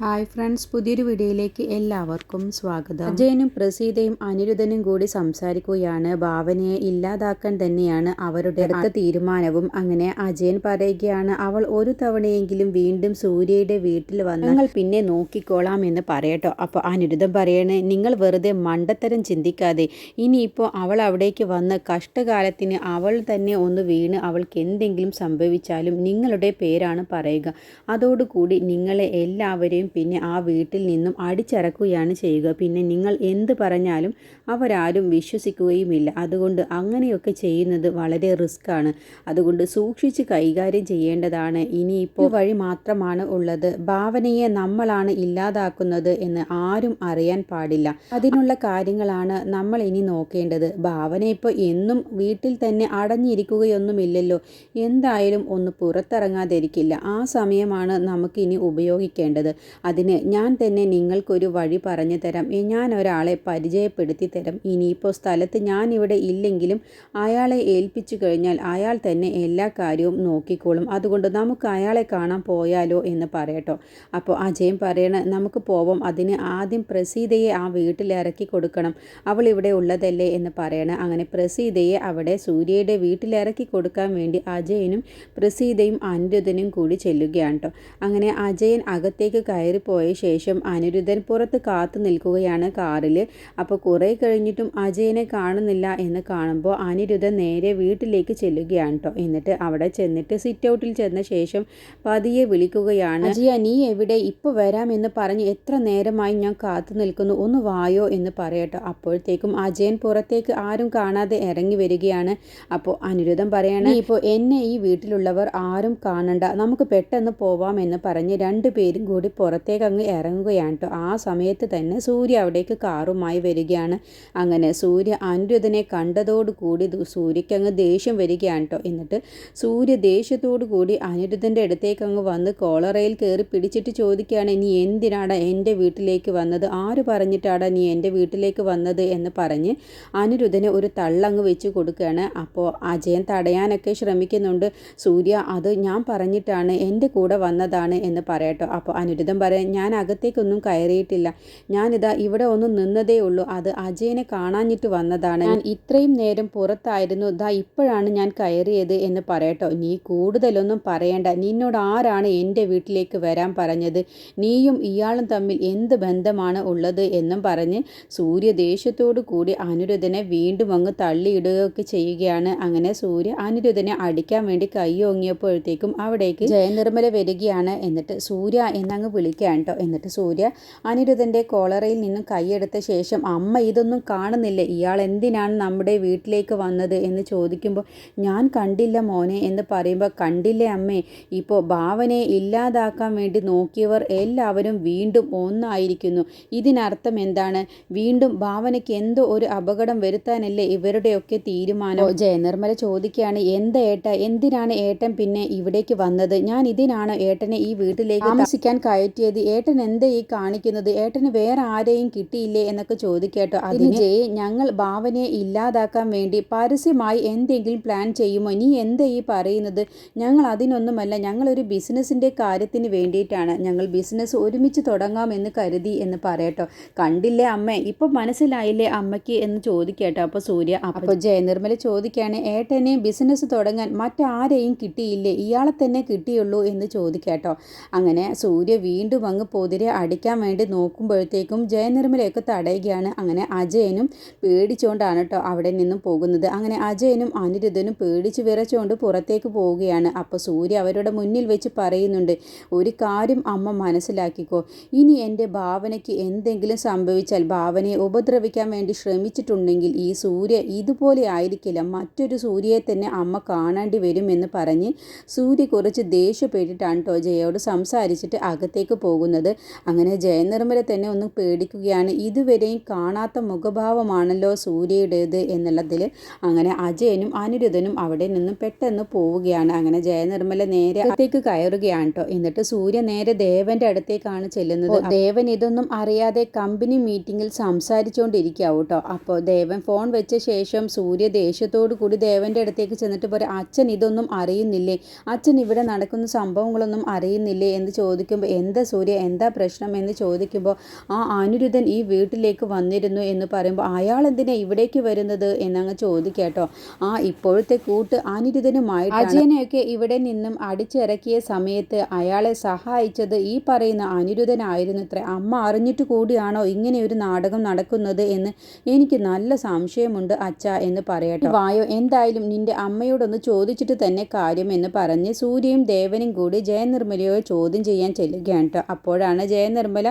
Hi friends പുതിയൊരു വീഡിയോയിലേക്ക് എല്ലാവർക്കും സ്വാഗതം. അജയനും പ്രസീതയും അനിരുദ്ധനും കൂടി സംസാരിക്കുകയാണ്. ഭാവനയെ ഇല്ലാതാക്കാൻ തന്നെയാണ് അവരുടെ അടുത്ത തീരുമാനവും. അങ്ങനെ അജയൻ പറയുകയാണ് അവൾ ഒരു തവണയെങ്കിലും വീണ്ടും സൂര്യയുടെ വീട്ടിൽ വന്ന് ഞങ്ങൾ പിന്നെ നോക്കിക്കോളാം എന്ന് പറയട്ടോ. അപ്പോൾ അനിരുദ്ധം പറയണേ നിങ്ങൾ വെറുതെ മണ്ടത്തരം ചിന്തിക്കാതെ ഇനിയിപ്പോൾ അവൾ അവിടേക്ക് വന്ന് കഷ്ടകാലത്തിന് അവൾ തന്നെ ഒന്ന് വീണ് അവൾക്ക് എന്തെങ്കിലും സംഭവിച്ചാലും നിങ്ങളുടെ പേരാണ് പറയുക. അതോടുകൂടി നിങ്ങളെ എല്ലാവരെയും പിന്നെ ആ വീട്ടിൽ നിന്നും അടിച്ചിറക്കുകയാണ് ചെയ്യുക. പിന്നെ നിങ്ങൾ എന്ത് പറഞ്ഞാലും അവരാരും വിശ്വസിക്കുകയുമില്ല. അതുകൊണ്ട് അങ്ങനെയൊക്കെ ചെയ്യുന്നത് വളരെ റിസ്ക് ആണ് അതുകൊണ്ട് സൂക്ഷിച്ച് കൈകാര്യം ചെയ്യേണ്ടതാണ്. ഇനിയിപ്പോൾ വഴി മാത്രമാണ് ഉള്ളത്. ഭാവനയെ നമ്മളാണ് ഇല്ലാതാക്കുന്നത് എന്ന് ആരും അറിയാൻ പാടില്ല. അതിനുള്ള കാര്യങ്ങളാണ് നമ്മൾ ഇനി നോക്കേണ്ടത്. ഭാവന ഇപ്പോൾ എന്നും വീട്ടിൽ തന്നെ അടഞ്ഞിരിക്കുകയൊന്നുമില്ലല്ലോ. എന്തായാലും ഒന്ന് പുറത്തിറങ്ങാതിരിക്കില്ല. ആ സമയമാണ് നമുക്ക് ഇനി ഉപയോഗിക്കേണ്ടത്. അതിന് ഞാൻ തന്നെ നിങ്ങൾക്കൊരു വഴി പറഞ്ഞു തരാം. ഞാൻ ഒരാളെ പരിചയപ്പെടുത്തി തരാം. ഇനിയിപ്പോൾ സ്ഥലത്ത് ഞാൻ ഇവിടെ ഇല്ലെങ്കിലും അയാളെ ഏൽപ്പിച്ചു കഴിഞ്ഞാൽ അയാൾ തന്നെ എല്ലാ കാര്യവും നോക്കിക്കോളും. അതുകൊണ്ട് നമുക്ക് അയാളെ കാണാൻ പോയാലോ എന്ന് പറയട്ടോ. അപ്പോൾ അജയൻ പറയണ നമുക്ക് പോവാം. അതിന് ആദ്യം പ്രസീതയെ ആ വീട്ടിൽ ഇറക്കി കൊടുക്കണം. അവൾ ഇവിടെ ഉള്ളതല്ലേ? എന്ന് പറയണ അങ്ങനെ പ്രസീതയെ അവിടെ സൂര്യയുടെ വീട്ടിൽ ഇറക്കി കൊടുക്കാൻ വേണ്ടി അജയനും പ്രസീതയും അനിരുദ്ധനും കൂടി ചെല്ലുകയാണ് കേട്ടോ അങ്ങനെ അജയൻ അകത്തേക്ക് കയറിപ്പോയ ശേഷം അനിരുദ്ധൻ പുറത്ത് കാത്തു നിൽക്കുകയാണ് കാറിൽ. അപ്പോൾ കുറേ കഴിഞ്ഞിട്ടും അജയനെ കാണുന്നില്ല എന്ന് കാണുമ്പോൾ അനിരുദ്ധൻ നേരെ വീട്ടിലേക്ക് ചെല്ലുകയാണ് കേട്ടോ എന്നിട്ട് അവിടെ ചെന്നിട്ട് സിറ്റ് ഔട്ടിൽ ചെന്ന ശേഷം പതിയെ വിളിക്കുകയാണ് അജയ നീ എവിടെ? ഇപ്പോൾ വരാമെന്ന് പറഞ്ഞ് എത്ര നേരമായി ഞാൻ കാത്തു നിൽക്കുന്നു. ഒന്ന് വായോ എന്ന് പറയട്ടോ അപ്പോഴത്തേക്കും അജയൻ പുറത്തേക്ക് ആരും കാണാതെ ഇറങ്ങി വരികയാണ്. അപ്പോൾ അനിരുദ്ധം പറയണേ ഇപ്പോൾ എന്നെ ഈ വീട്ടിലുള്ളവർ ആരും കാണണ്ട. നമുക്ക് പെട്ടെന്ന് പോവാം എന്ന് പറഞ്ഞ് രണ്ടുപേരും കൂടി പുറത്തേക്ക് അങ്ങ് ഇറങ്ങുകയാണ് കേട്ടോ ആ സമയത്ത് തന്നെ സൂര്യ അവിടേക്ക് കാറുമായി വരികയാണ്. അങ്ങനെ സൂര്യ അനിരുദ്ധനെ കണ്ടതോടുകൂടി കൂടി സൂര്യയ്ക്ക് അങ്ങ് ദേഷ്യം വരികയാണ് കേട്ടോ എന്നിട്ട് സൂര്യ ദേഷ്യത്തോടു കൂടി അനിരുദ്ധന്റെ അടുത്തേക്ക് അങ്ങ് വന്ന് കോളറയിൽ കയറി പിടിച്ചിട്ട് ചോദിക്കുകയാണ് നീ എന്തിനാടാ എന്റെ വീട്ടിലേക്ക് വന്നത്? ആര് പറഞ്ഞിട്ടാടാ നീ എന്റെ വീട്ടിലേക്ക് വന്നത്? എന്ന് പറഞ്ഞ് അനിരുദ്ധനെ ഒരു തള്ളങ്ങ് വെച്ച് കൊടുക്കുകയാണ്. അപ്പോൾ അജയൻ തടയാനൊക്കെ ശ്രമിക്കുന്നുണ്ട്. സൂര്യ അത് ഞാൻ പറഞ്ഞിട്ടാണ് എന്റെ കൂടെ വന്നതാണ് എന്ന് പറയട്ടോ അപ്പോൾ അനിരുദ്ധം പറയാൻ ഞാൻ അകത്തേക്കൊന്നും കയറിയിട്ടില്ല. ഞാനിതാ ഇവിടെ ഒന്നും നിന്നതേ ഉള്ളൂ. അത് അജയനെ കാണാഞ്ഞിട്ട് വന്നതാണ്. ഞാൻ ഇത്രയും നേരം പുറത്തായിരുന്നു. ദാ ഇപ്പോഴാണ് ഞാൻ കയറിയത് എന്ന് പറയട്ടോ. നീ കൂടുതലൊന്നും പറയണ്ട. നിന്നോട് ആരാണ് എന്റെ വീട്ടിലേക്ക് വരാൻ പറഞ്ഞത്? നീയും ഇയാളും തമ്മിൽ എന്ത് ബന്ധമാണ് ഉള്ളത് എന്നും പറഞ്ഞ് സൂര്യ ദേഷ്യത്തോടു കൂടി അനിരുദ്ധനെ വീണ്ടും അങ്ങ് തള്ളിയിടുകയൊക്കെ ചെയ്യുകയാണ്. അങ്ങനെ സൂര്യ അനിരുദ്ധനെ അടിക്കാൻ വേണ്ടി കൈയോങ്ങിയപ്പോഴത്തേക്കും അവിടേക്ക് ജയനിർമ്മല വരികയാണ്. എന്നിട്ട് സൂര്യ എന്നങ്ങ് വിളിക്കുകയാണ് കേട്ടോ എന്നിട്ട് സൂര്യ അനിരുദ്ധന്റെ കോളറയിൽ നിന്നും കൈയെടുത്ത ശേഷം അമ്മ ഇതൊന്നും കാണുന്നില്ല? ഇയാൾ എന്തിനാണ് നമ്മുടെ വീട്ടിലേക്ക് വന്നത് എന്ന് ചോദിക്കുമ്പോൾ ഞാൻ കണ്ടില്ല മോനെ എന്ന് പറയുമ്പോൾ കണ്ടില്ലേ അമ്മേ ഇപ്പോൾ ഭാവനയെ ഇല്ലാതാക്കാൻ വേണ്ടി നോക്കിയവർ എല്ലാവരും വീണ്ടും ഒന്നായിരിക്കുന്നു. ഇതിനർത്ഥം എന്താണ്? വീണ്ടും ഭാവനയ്ക്ക് എന്തോ ഒരു അപകടം വരുത്താനല്ലേ ഇവരുടെയൊക്കെ തീരുമാനം? ജയനിർമ്മല ചോദിക്കുകയാണ് എന്താ ഏട്ട? എന്തിനാണ് ഏട്ടൻ പിന്നെ ഇവിടേക്ക് വന്നത്? ഞാൻ ഇതിനാണ് ഏട്ടനെ ഈ വീട്ടിലേക്ക് താമസിക്കാൻ കയറ്റിയത് ഏട്ടൻ എന്താ ഈ കാണിക്കുന്നത്? ഏട്ടന് വേറെ ആരെയും കിട്ടിയില്ലേ എന്നൊക്കെ ചോദിക്കേട്ടോ അതിന് ജയ് ഞങ്ങൾ ഭാവനയെ ഇല്ലാതാക്കാൻ വേണ്ടി പരസ്യമായി എന്തെങ്കിലും പ്ലാൻ ചെയ്യുമോ? നീ എന്താ ഈ പറയുന്നത്? ഞങ്ങൾ അതിനൊന്നുമല്ല ഞങ്ങളൊരു ബിസിനസ്സിന്റെ കാര്യത്തിന് വേണ്ടിയിട്ടാണ്. ഞങ്ങൾ ബിസിനസ് ഒരുമിച്ച് തുടങ്ങാമെന്ന് കരുതി എന്ന് പറയട്ടോ. കണ്ടില്ലേ അമ്മ? ഇപ്പം മനസ്സിലായില്ലേ അമ്മയ്ക്ക് എന്ന് ചോദിക്കട്ടോ അപ്പോൾ സൂര്യ അപ്പോൾ ജയനിർമ്മല ചോദിക്കുകയാണ് ഏട്ടനെ ബിസിനസ് തുടങ്ങാൻ മറ്റാരെയും കിട്ടിയില്ലേ? ഇയാളെ തന്നെ കിട്ടിയുള്ളൂ എന്ന് ചോദിക്കട്ടോ അങ്ങനെ സൂര്യ വീണ്ടും അങ്ങ് പൊതിരെ അടിക്കാൻ വേണ്ടി നോക്കുമ്പോഴത്തേക്കും ജയനിർമ്മലയൊക്കെ തടയുകയാണ്. അങ്ങനെ അജയനും പേടിച്ചുകൊണ്ടാണ് കേട്ടോ അവിടെ നിന്നും പോകുന്നത്. അങ്ങനെ അജയനും അനിരുദ്ധനും പേടിച്ച് വിറച്ചുകൊണ്ട് പുറത്തേക്ക് പോവുകയാണ്. അപ്പോൾ സൂര്യ അവരുടെ മുന്നിൽ വെച്ച് പറയുന്നുണ്ട് ഒരു കാര്യം അമ്മ മനസ്സിലാക്കിക്കോ. ഇനി എന്റെ ഭാവനയ്ക്ക് എന്തെങ്കിലും സംഭവിച്ചാൽ ഭാവനയെ ഉപദ്രവിക്കാൻ വേണ്ടി ശ്രമിച്ചിട്ടുണ്ടെങ്കിൽ ഈ സൂര്യ ഇതുപോലെ ആയിരിക്കില്ല. മറ്റൊരു സൂര്യയെ തന്നെ അമ്മ കാണേണ്ടി വരുമെന്ന് പറഞ്ഞ് സൂര്യ കുറച്ച് ദേഷ്യപ്പെട്ടിട്ടാണ് കേട്ടോ ജയയോട് സംസാരിച്ചിട്ട് അകത്തേക്ക് പോകുന്നത്. അങ്ങനെ ജയനിർമ്മല തന്നെ ഒന്ന് പേടിക്കുകയാണ്. ഇതുവരെയും കാണാത്ത മുഖഭാവമാണല്ലോ സൂര്യയുടേത് എന്നുള്ളതിൽ അങ്ങനെ അജയനും അനിരുദ്ധനും അവിടെ നിന്നും പെട്ടെന്ന് പോവുകയാണ്. അങ്ങനെ ജയനിർമ്മല നേരെ അടുത്തേക്ക് കയറുകയാണ് കേട്ടോ എന്നിട്ട് സൂര്യ നേരെ ദേവന്റെ അടുത്തേക്കാണ് ചെല്ലുന്നത്. ദേവൻ ഇതൊന്നും അറിയാതെ കമ്പനി മീറ്റിംഗിൽ സംസാരിച്ചുകൊണ്ടിരിക്കാവും കേട്ടോ അപ്പോൾ ദേവൻ ഫോൺ വെച്ച ശേഷം സൂര്യ ദേഷ്യത്തോടു കൂടി ദേവന്റെ അടുത്തേക്ക് ചെന്നിട്ട് പറയും അച്ഛൻ ഇതൊന്നും അറിയുന്നില്ലേ? അച്ഛൻ ഇവിടെ നടക്കുന്ന സംഭവങ്ങളൊന്നും അറിയുന്നില്ലേ? എന്ന് ചോദിക്കുമ്പോൾ എന്താ സൂര്യ എന്താ പ്രശ്നം? എന്ന് ചോദിക്കുമ്പോൾ ആ അനിരുദ്ധൻ ഈ വീട്ടിലേക്ക് വന്നിരുന്നു എന്ന് പറയുമ്പോൾ അയാൾ എന്തിനാ ഇവിടേക്ക് വരുന്നത്? എന്നങ്ങ് ചോദിക്കാട്ടോ ആ ഇപ്പോഴത്തെ കൂട്ട് അനിരുദ്ധനുമായി അജയനെയൊക്കെ ഇവിടെ നിന്നും അടിച്ചിറക്കിയ സമയത്ത് അയാളെ സഹായിച്ചത് ഈ പറയുന്ന അനിരുദ്ധനായിരുന്നു ഇത്ര അമ്മ അറിഞ്ഞിട്ട് കൂടിയാണോ ഇങ്ങനെ ഒരു നാടകം നടക്കുന്നത് എന്ന് എനിക്ക് നല്ല സംശയമുണ്ട് അച്ഛ എന്ന് പറയട്ടെ വായോ എന്തായാലും നിന്റെ അമ്മയോടൊന്ന് ചോദിച്ചിട്ട് തന്നെ കാര്യം എന്ന് പറഞ്ഞ് സൂര്യയും ദേവനും കൂടി ജയനിർമ്മലയോ ചോദ്യം ചെയ്യാൻ ചെല്ലുകയാണ് കേട്ടോ അപ്പോഴാണ് ജയനിർമ്മല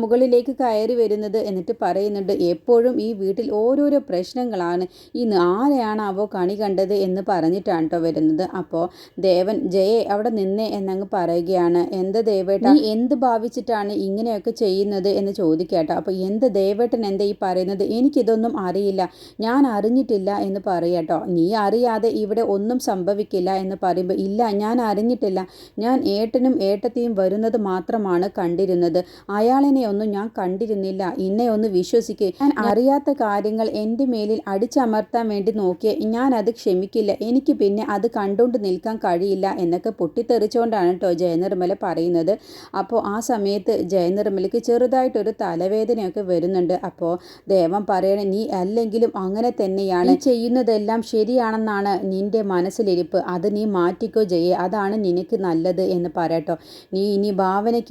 മുകളിലേക്ക് കയറി വരുന്നത് എന്നിട്ട് പറയുന്നുണ്ട് എപ്പോഴും ഈ വീട്ടിൽ ഓരോരോ പ്രശ്നങ്ങളാണ്. ഇന്ന് ആരെയാണ് അവോ കണി കണ്ടത് എന്ന് പറഞ്ഞിട്ടാണ് കേട്ടോ വരുന്നത്. അപ്പോൾ ദേവൻ ജയെ അവിടെ നിന്നേ എന്നങ്ങ് പറയുകയാണ്. എന്ത് ദേവേട്ട നീ എന്ത് ഭാവിച്ചിട്ടാണ് ഇങ്ങനെയൊക്കെ ചെയ്യുന്നത്? എന്ന് ചോദിക്കാട്ടോ. അപ്പോൾ എന്ത് ദേവേട്ടൻ എന്താ ഈ പറയുന്നത്? എനിക്കിതൊന്നും അറിയില്ല. ഞാൻ അറിഞ്ഞിട്ടില്ല എന്ന് പറയാട്ടോ. നീ അറിയാതെ ഇവിടെ ഒന്നും സംഭവിക്കില്ല എന്ന് പറയുമ്പോൾ ഇല്ല ഞാൻ അറിഞ്ഞിട്ടില്ല. ഞാൻ ഏട്ടനും ഏട്ടത്തെയും വരുന്നത് മാത്രമാണ് കണ്ടിരുന്നത്. അയാളിനെ ഒന്നും ഞാൻ കണ്ടിരുന്നില്ല. ഇന്നെ ഒന്ന് വിശ്വസിക്കുക ഞാൻ അറിയാത്ത കാര്യങ്ങൾ എന്റെ മേലിൽ അടിച്ചമർത്താൻ വേണ്ടി നോക്കിയ ഞാൻ അത് ക്ഷമിക്കില്ല. എനിക്ക് പിന്നെ അത് കണ്ടുകൊണ്ട് നിൽക്കാൻ കഴിയില്ല എന്നൊക്കെ പൊട്ടിത്തെറിച്ചുകൊണ്ടാണ് കേട്ടോ ജയനിർമ്മല പറയുന്നത്. അപ്പോൾ ആ സമയത്ത് ജയനിർമ്മലയ്ക്ക് ചെറുതായിട്ടൊരു തലവേദനയൊക്കെ വരുന്നുണ്ട്. അപ്പോൾ ദേവം പറയണ നീ അല്ലെങ്കിലും അങ്ങനെ തന്നെയാണ്. ചെയ്യുന്നതെല്ലാം ശരിയാണെന്നാണ് നിന്റെ മനസ്സിലിരിപ്പ്. അത് നീ മാറ്റിക്കോ ജയെ. അതാണ് നിനക്ക് നല്ലത് എന്ന് പറയട്ടോ നീ ഇനി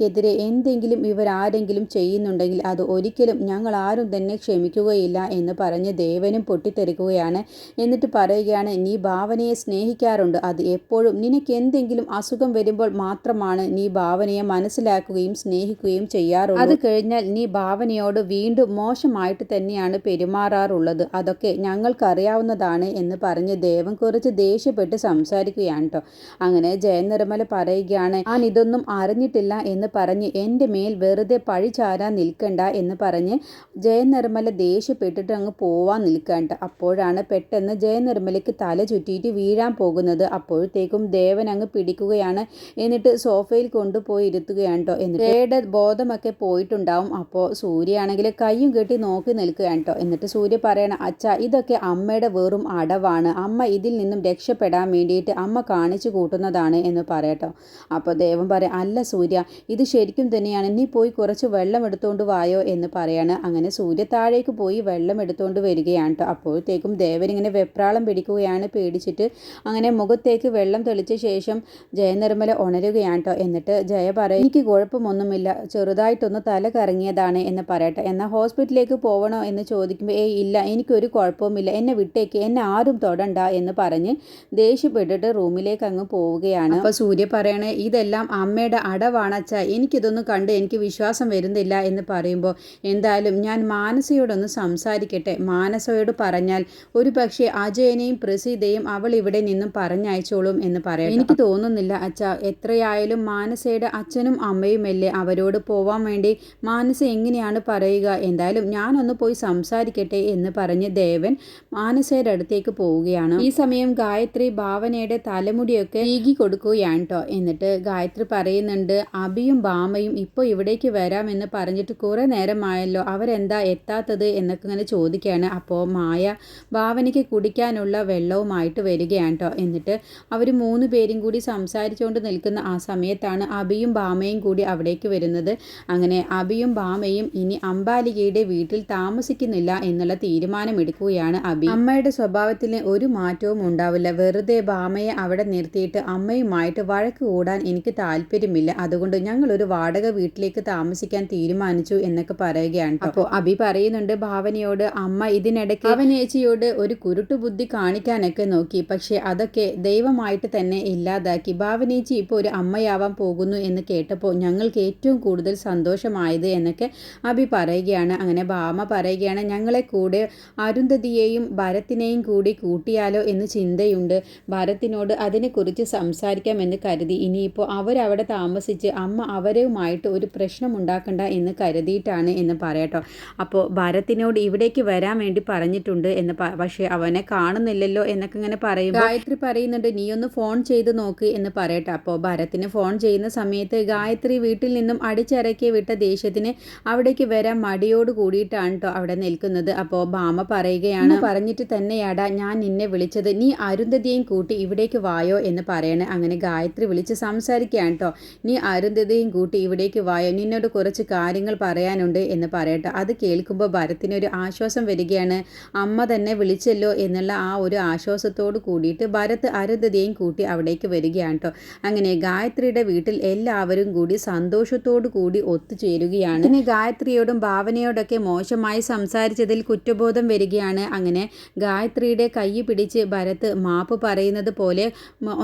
ഭാവനയ്ക്കെതിരെ എന്തെങ്കിലും ഇവരാരെങ്കിലും ചെയ്യുന്നുണ്ടെങ്കിൽ അത് ഒരിക്കലും ഞങ്ങൾ ആരും തന്നെ ക്ഷമിക്കുകയില്ല എന്ന് പറഞ്ഞ് ദേവനും പൊട്ടിത്തെറിക്കുകയാണ്. എന്നിട്ട് പറയുകയാണ് നീ ഭാവനയെ സ്നേഹിക്കാറുണ്ട്. അത് എപ്പോഴും നിനക്ക് എന്തെങ്കിലും അസുഖം വരുമ്പോൾ മാത്രമാണ് നീ ഭാവനയെ മനസ്സിലാക്കുകയും സ്നേഹിക്കുകയും ചെയ്യാറുള്ളത് അത് കഴിഞ്ഞാൽ നീ ഭാവനയോട് വീണ്ടും മോശമായിട്ട് തന്നെയാണ് പെരുമാറാറുള്ളത്. അതൊക്കെ ഞങ്ങൾക്കറിയാവുന്നതാണ് എന്ന് പറഞ്ഞ് ദേവൻ കുറച്ച് ദേഷ്യപ്പെട്ട് സംസാരിക്കുകയാണ് കേട്ടോ അങ്ങനെ ജയനിർമ്മല പറയുകയാണ് ഞാൻ ഇതൊന്നും അറിഞ്ഞിട്ടില്ല എന്ന് പറഞ്ഞ് എന്റെ മേൽ വെറുതെ പഴി ചാരാൻ നിൽക്കണ്ട എന്ന് പറഞ്ഞ് ജയനിർമ്മല ദേഷ്യപ്പെട്ടിട്ട് അങ്ങ് പോവാൻ നിൽക്കണ്ട. അപ്പോഴാണ് പെട്ടെന്ന് ജയനിർമ്മലയ്ക്ക് തല ചുറ്റിയിട്ട് വീഴാൻ പോകുന്നത്. അപ്പോഴത്തേക്കും ദേവൻ അങ്ങ് പിടിക്കുകയാണ്. എന്നിട്ട് സോഫയിൽ കൊണ്ടുപോയി ഇരുത്തുകയാണ് കേട്ടോ എന്നിട്ട് ജയയുടെ ബോധമൊക്കെ പോയിട്ടുണ്ടാവും. അപ്പോൾ സൂര്യയാണെങ്കിൽ കയ്യും കെട്ടി നോക്കി നിൽക്കുകയാണ് കേട്ടോ എന്നിട്ട് സൂര്യ പറയണം അച്ഛ ഇതൊക്കെ അമ്മയുടെ വെറും അടവാണ്. അമ്മ ഇതിൽ നിന്നും രക്ഷപ്പെടാൻ വേണ്ടിയിട്ട് അമ്മ കാണിച്ചു കൂട്ടുന്നതാണ് എന്ന് പറയട്ടോ അപ്പോൾ ദേവൻ പറയാം അല്ല സൂര്യ ഇത് ശരിക്കും തന്നെയാണ്. നീ പോയി കുറച്ച് വെള്ളം എടുത്തുകൊണ്ട് വായോ എന്ന് പറയാണ്. അങ്ങനെ സൂര്യ താഴേക്ക് പോയി വെള്ളം എടുത്തുകൊണ്ട് വരികയാണ് കേട്ടോ അപ്പോഴത്തേക്കും ദേവൻ ഇങ്ങനെ വെപ്രാളം പിടിക്കുകയാണ്. പേടിച്ചിട്ട് അങ്ങനെ മുഖത്തേക്ക് വെള്ളം തെളിച്ച ശേഷം ജയനിർമ്മല ഉണരുകയാണ് കേട്ടോ എന്നിട്ട് ജയ പറയും എനിക്ക് കുഴപ്പമൊന്നുമില്ല. ചെറുതായിട്ടൊന്ന് തല കറങ്ങിയതാണ് എന്ന് പറയട്ടെ. എന്നാൽ ഹോസ്പിറ്റലിലേക്ക് പോകണോ എന്ന് ചോദിക്കുമ്പോൾ ഏയ് ഇല്ല. എനിക്കൊരു കുഴപ്പവുമില്ല. എന്നെ വിട്ടേക്ക്. എന്നെ ആരും തൊടണ്ട എന്ന് പറഞ്ഞ് ദേഷ്യപ്പെട്ടിട്ട് റൂമിലേക്ക് അങ്ങ് പോവുകയാണ്. അപ്പോൾ സൂര്യ പറയണേ ഇതെല്ലാം അമ്മയുടെ അടവാണച്ച എനിക്കിതൊന്നും കണ്ട് എനിക്ക് വിശ്വാസം വരുന്നില്ല എന്ന് പറയുമ്പോൾ എന്തായാലും ഞാൻ മാനസയോടൊന്ന് സംസാരിക്കട്ടെ. മാനസയോട് പറഞ്ഞാൽ ഒരു പക്ഷേ അജയനെയും പ്രസീതയും അവൾ ഇവിടെ നിന്നും പറഞ്ഞയച്ചോളും എന്ന് പറയാം എനിക്ക് തോന്നുന്നില്ല അച്ഛ എത്രയായാലും മാനസയുടെ അച്ഛനും അമ്മയുമല്ലേ അവരോട് പോവാൻ വേണ്ടി മാനസ എങ്ങനെയാണ് പറയുക? എന്തായാലും ഞാനൊന്ന് പോയി സംസാരിക്കട്ടെ എന്ന് പറഞ്ഞ് ദേവൻ മാനസയുടെ അടുത്തേക്ക് പോവുകയാണ്. ഈ സമയം ഗായത്രി ഭാവനയുടെ തലമുടിയൊക്കെ ഈകി കൊടുക്കുകയാണ് കേട്ടോ എന്നിട്ട് ഗായത്രി പറയുന്നുണ്ട് അബിയും ബാമയും ഇപ്പോൾ ഇവിടേക്ക് വരാമെന്ന് പറഞ്ഞിട്ട് കുറേ നേരമായല്ലോ. അവരെന്താ എത്താത്തത് എന്നൊക്കെ ഇങ്ങനെ ചോദിക്കുകയാണ്. അപ്പോൾ മായ ഭാവനയ്ക്ക് കുടിക്കാനുള്ള വെള്ളവുമായിട്ട് വരികയാണ് കേട്ടോ എന്നിട്ട് അവർ മൂന്ന് പേരും കൂടി സംസാരിച്ചുകൊണ്ട് നിൽക്കുന്ന ആ സമയത്താണ് അബിയും ബാമയും കൂടി അവിടേക്ക് വരുന്നത്. അങ്ങനെ അബിയും ബാമയും ഇനി അംബാലികയുടെ വീട്ടിൽ താമസിക്കുന്നില്ല എന്നുള്ള തീരുമാനമെടുക്കുകയാണ് അബി. അമ്മയുടെ സ്വഭാവത്തിൽ ഒരു മാറ്റവും ഉണ്ടാവില്ല. വെറുതെ ബാമയെ അവിടെ നിർത്തിയിട്ട് അമ്മയുമായിട്ട് വഴക്ക് കൂടാൻ എനിക്ക് താല്പര്യമില്ല. അതുകൊണ്ട് ഞങ്ങൾ ഒരു വാടക വീട്ടിലേക്ക് താമസിക്കാൻ തീരുമാനിച്ചു എന്നൊക്കെ പറയുകയാണ് അപ്പോൾ അഭി പറയുന്നുണ്ട് ഭാവനയോട് അമ്മ ഇതിനിടയ്ക്ക് അവനേച്ചിയോട് ഒരു കുരുട്ടു ബുദ്ധി കാണിക്കാനൊക്കെ നോക്കി. പക്ഷെ അതൊക്കെ ദൈവമായിട്ട് തന്നെ ഇല്ലാതാക്കി. ഭാവനേച്ചി ഇപ്പോൾ ഒരു അമ്മയാവാൻ പോകുന്നു എന്ന് കേട്ടപ്പോൾ ഞങ്ങൾക്ക് ഏറ്റവും കൂടുതൽ സന്തോഷമായത് എന്നൊക്കെ അഭി പറയുകയാണ്. അങ്ങനെ ഭാമ പറയുകയാണ് ഞങ്ങളെ കൂടെ അരുന്ധതിയെയും ഭരത്തിനെയും കൂടി കൂട്ടിയാലോ എന്ന് ചിന്തയുണ്ട്. ഭരത്തിനോട് അതിനെക്കുറിച്ച് സംസാരിക്കാമെന്ന് കരുതി. ഇനിയിപ്പോൾ അവരവിടെ താമസിച്ച് അമ്മ അവരുമായിട്ട് ഒരു പ്രശ്നം ഉണ്ടാക്കണ്ട എന്ന് കരുതിയിട്ടാണ് എന്ന് പറയട്ടോ. അപ്പോൾ ഭരത്തിനോട് ഇവിടേക്ക് വരാൻ വേണ്ടി പറഞ്ഞിട്ടുണ്ട് എന്ന് പക്ഷേ അവനെ കാണുന്നില്ലല്ലോ എന്നൊക്കെ ഇങ്ങനെ പറയും ഗായത്രി പറയുന്നുണ്ട് നീ ഒന്ന് ഫോൺ ചെയ്ത് നോക്ക് എന്ന് പറയട്ടെ. അപ്പോൾ ഭരത്തിന് ഫോൺ ചെയ്യുന്ന സമയത്ത് ഗായത്രി വീട്ടിൽ നിന്നും അടിച്ചിറക്കി വിട്ട ദേഷ്യത്തിന് അവിടേക്ക് വരാൻ മടിയോട് കൂടിയിട്ടാണ് കേട്ടോ അവിടെ നിൽക്കുന്നത്. അപ്പോൾ ഭാമ പറയുകയാണ് പറഞ്ഞിട്ട് തന്നെയാടാ ഞാൻ നിന്നെ വിളിച്ചത്. നീ അരുന്ധതിയും കൂട്ടി ഇവിടേക്ക് വായോ എന്ന് പറയണേ. അങ്ങനെ ഗായത്രി വിളിച്ച് സംസാരിക്കുകയാണ് കേട്ടോ നീ അരുന്ധതിയും അരുന്ധതിയെയും കൂട്ടി ഇവിടേക്ക് വായോ? നിന്നോട് കുറച്ച് കാര്യങ്ങൾ പറയാനുണ്ട് എന്ന് പറയട്ടെ. അത് കേൾക്കുമ്പോൾ ഭരത്തിന് ഒരു ആശ്വാസം വരികയാണ്. അമ്മ തന്നെ വിളിച്ചല്ലോ എന്നുള്ള ആ ഒരു ആശ്വാസത്തോട് കൂടിയിട്ട് ഭരത് അരുന്ധതിയെയും കൂട്ടി അവിടേക്ക് വരികയാണ് കേട്ടോ അങ്ങനെ ഗായത്രിയുടെ വീട്ടിൽ എല്ലാവരും കൂടി സന്തോഷത്തോടു കൂടി ഒത്തുചേരുകയാണ്. ഇനി ഗായത്രിയോടും ഭാവനയോടൊക്കെ മോശമായി സംസാരിച്ചതിൽ കുറ്റബോധം വരികയാണ്. അങ്ങനെ ഗായത്രിയുടെ കൈ പിടിച്ച് ഭരത് മാപ്പ് പറയുന്നത് പോലെ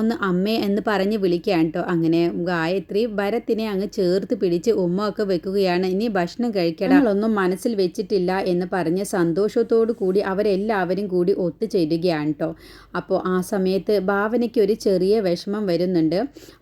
ഒന്ന് അമ്മേ എന്ന് പറഞ്ഞ് വിളിക്കുകയാണ് കേട്ടോ അങ്ങനെ ഗായത്രി ഭരത്തിനെ അങ്ങ് ചേർത്ത് പിടിച്ച് ഉമ്മ ഒക്കെ വെക്കുകയാണ്. ഇനി ഭക്ഷണം കഴിക്കണം ഒന്നും മനസ്സിൽ വെച്ചിട്ടില്ല എന്ന് പറഞ്ഞ് സന്തോഷത്തോടു കൂടി അവരെല്ലാവരും കൂടി ഒത്തുചേരുകയാണ് കേട്ടോ അപ്പോൾ ആ സമയത്ത് ഭാവനയ്ക്ക് ഒരു ചെറിയ വിഷമം വരുന്നുണ്ട്.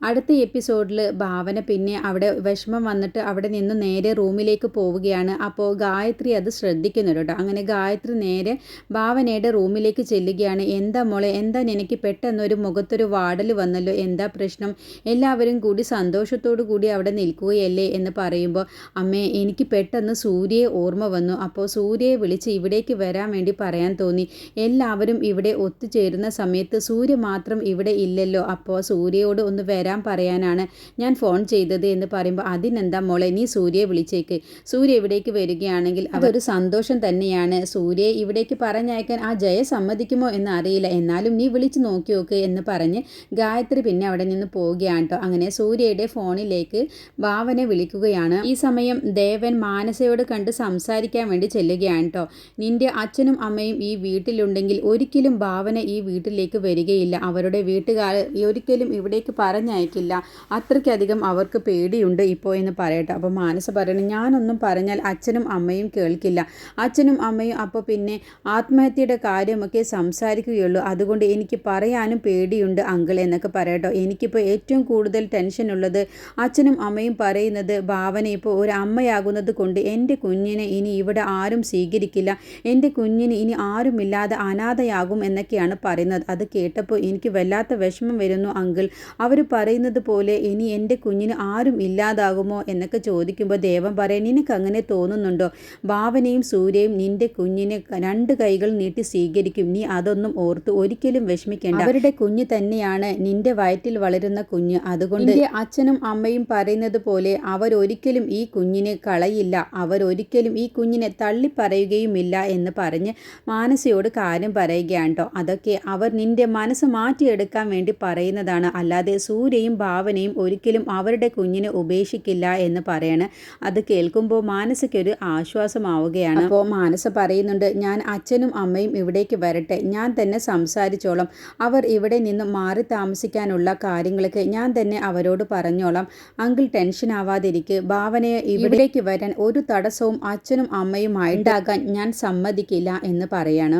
അടുത്ത എപ്പിസോഡിൽ ഭാവന പിന്നെ അവിടെ വിഷമം വന്നിട്ട് അവിടെ നിന്ന് നേരെ റൂമിലേക്ക് പോവുകയാണ്. അപ്പോൾ ഗായത്രി അത് ശ്രദ്ധിക്കുന്നുണ്ട് കേട്ടോ അങ്ങനെ ഗായത്രി നേരെ ഭാവനയുടെ റൂമിലേക്ക് ചെല്ലുകയാണ്. എന്താ മോളെ എന്താ നിനക്ക് പെട്ടെന്നൊരു മുഖത്തൊരു വാടൽ വന്നല്ലോ? എന്താ പ്രശ്നം? എല്ലാവരും കൂടി സന്തോഷത്തോടു കൂടി അവിടെ നിൽക്കുകയല്ലേ എന്ന് പറയുമ്പോൾ അമ്മേ എനിക്ക് പെട്ടെന്ന് സൂര്യയെ ഓർമ്മ വന്നു. അപ്പോൾ സൂര്യയെ വിളിച്ച് ഇവിടേക്ക് വരാൻ വേണ്ടി പറയാൻ തോന്നി. എല്ലാവരും ഇവിടെ ഒത്തുചേരുന്ന സമയത്ത് സൂര്യ മാത്രം ഇവിടെ ഇല്ലല്ലോ. അപ്പോൾ സൂര്യയോട് ഒന്ന് വരാൻ പറയാനാണ് ഞാൻ ഫോൺ ചെയ്തത് എന്ന് പറയുമ്പോൾ അതിനെന്താ മോളെ നീ സൂര്യയെ വിളിച്ചേക്ക്. സൂര്യ ഇവിടേക്ക് വരികയാണെങ്കിൽ അതൊരു സന്തോഷം തന്നെയാണ്. സൂര്യയെ ഇവിടേക്ക് പറഞ്ഞയക്കാൻ ആ ജയ സമ്മതിക്കുമോ എന്ന് അറിയില്ല. എന്നാലും നീ വിളിച്ച് നോക്കി നോക്ക് എന്ന് പറഞ്ഞ് ഗായത്രി പിന്നെ അവിടെ നിന്ന് പോവുകയാണ് കേട്ടോ അങ്ങനെ സൂര്യയുടെ ഫോണിലേക്ക് ഭാവനെ വിളിക്കുകയാണ്. ഈ സമയം ദേവൻ മാനസയോട് കണ്ട് സംസാരിക്കാൻ വേണ്ടി ചെല്ലുകയാണ് കേട്ടോ നിന്റെ അച്ഛനും അമ്മയും ഈ വീട്ടിലുണ്ടെങ്കിൽ ഒരിക്കലും ഭാവന ഈ വീട്ടിലേക്ക് വരികയില്ല. അവരുടെ വീട്ടുകാർ ഒരിക്കലും ഇവിടേക്ക് പറഞ്ഞയക്കില്ല. അത്രയ്ക്കധികം അവർക്ക് പേടിയുണ്ട് ഇപ്പോൾ എന്ന് പറയട്ടെ. അപ്പോൾ മാനസ പറയണം ഞാനൊന്നും പറഞ്ഞാൽ അച്ഛനും അമ്മയും കേൾക്കില്ല. അച്ഛനും അമ്മയും അപ്പോൾ പിന്നെ ആത്മഹത്യയുടെ കാര്യമൊക്കെ സംസാരിക്കുകയുള്ളൂ. അതുകൊണ്ട് എനിക്ക് പറയാനും പേടിയുണ്ട് അങ്കിൾ എന്നൊക്കെ പറയട്ടോ. എനിക്കിപ്പോൾ ഏറ്റവും കൂടുതൽ ടെൻഷൻ ഉള്ളത് അച്ഛനും അമ്മയും പറയുന്നത് ഭാവന ഇപ്പോൾ ഒരു അമ്മയാകുന്നത് കൊണ്ട് എന്റെ കുഞ്ഞിനെ ഇനി ഇവിടെ ആരും സ്വീകരിക്കില്ല. എന്റെ കുഞ്ഞിന് ഇനി ആരുമില്ലാതെ അനാഥയാകും എന്നൊക്കെയാണ് പറയുന്നത്. അത് കേട്ടപ്പോൾ എനിക്ക് വല്ലാത്ത വിഷമം വരുന്നു അങ്കിൾ. അവർ പറയുന്നത് പോലെ ഇനി എന്റെ കുഞ്ഞിന് ആരും ഇല്ലാതാകുമോ എന്നൊക്കെ ചോദിക്കുമ്പോൾ ദേവൻ പറയാൻ നിനക്ക് അങ്ങനെ തോന്നുന്നുണ്ടോ? ഭാവനയും സൂര്യയും നിന്റെ കുഞ്ഞിനെ രണ്ട് കൈകൾ നീട്ടി സ്വീകരിക്കും. നീ അതൊന്നും ഓർത്ത് ഒരിക്കലും വിഷമിക്കേണ്ട. അവരുടെ കുഞ്ഞ് തന്നെയാണ് നിന്റെ വയറ്റിൽ വളരുന്ന കുഞ്ഞ്. അതുകൊണ്ട് അച്ഛനും അമ്മയും പറയുന്നത് പോലെ അവരൊരിക്കലും ഈ കുഞ്ഞിനെ കളയില്ല. അവരൊരിക്കലും ഈ കുഞ്ഞിനെ തള്ളിപ്പറയുകയുമില്ല എന്ന് പറഞ്ഞ് മാനസയോട് കാര്യം പറയുകയാണ് കേട്ടോ അതൊക്കെ അവർ നിന്റെ മനസ്സ് മാറ്റിയെടുക്കാൻ വേണ്ടി പറയുന്നതാണ്. അല്ലാതെ സൂര്യയും ഭാവനയും ഒരിക്കലും അവരുടെ കുഞ്ഞിനെ ഉപേക്ഷിക്കില്ല എന്ന് പറയണ്. അത് കേൾക്കുമ്പോൾ മാനസയ്ക്കൊരു ആശ്വാസമാവുകയാണ്. അപ്പോൾ മാനസ പറയുന്നുണ്ട് ഞാൻ അച്ഛനും അമ്മയും ഇവിടേക്ക് വരട്ടെ. ഞാൻ തന്നെ സംസാരിച്ചോളാം. അവർ ഇവിടെ നിന്ന് മാറി താമസിക്കാനുള്ള കാര്യങ്ങളൊക്കെ ഞാൻ തന്നെ അവരോട് പറഞ്ഞോളാം. അങ്കിൾ ടെൻഷൻ ആവാതിരിക്ക് ഭാവനയെ ഇവിടേക്ക് വരാൻ ഒരു തടസ്സവും അച്ഛനും അമ്മയുമായിട്ടാകാൻ ഞാൻ സമ്മതിക്കില്ല എന്ന് പറയണം.